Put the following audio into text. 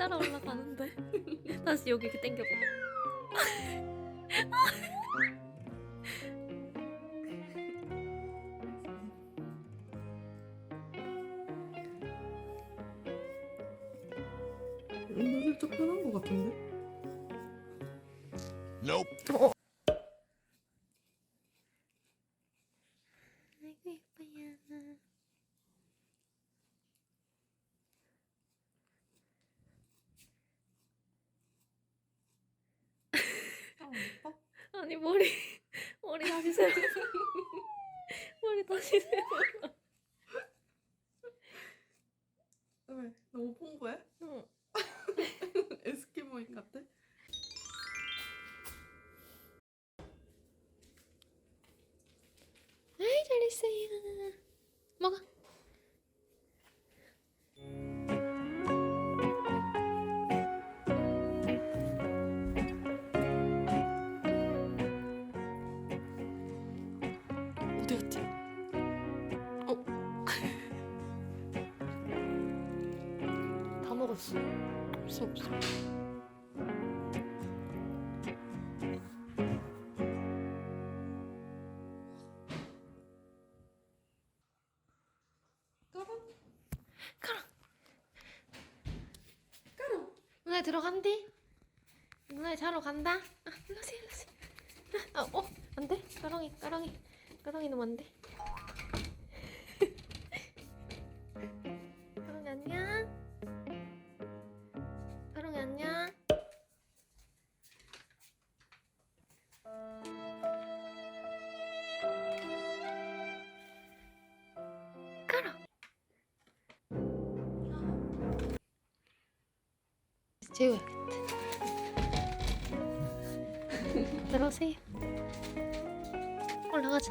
따라 올라가는데 다시 여기 이렇게 당겨봐 오늘 살짝 편한 것 같은데? Nope. 아이고 예뻐요 아 예뻐? 아니 머리 머리 다시 세워 머리 다시 세워 왜? 너무 풍부해? 없어 없어 까라! 누나 들어간대? 누나 자러 간다? 아, 일로세 일로세 아, 어? 안 돼? 까랑이 까랑이 너무 안 돼. 재워야겠다. 들어오세요. 올라가자.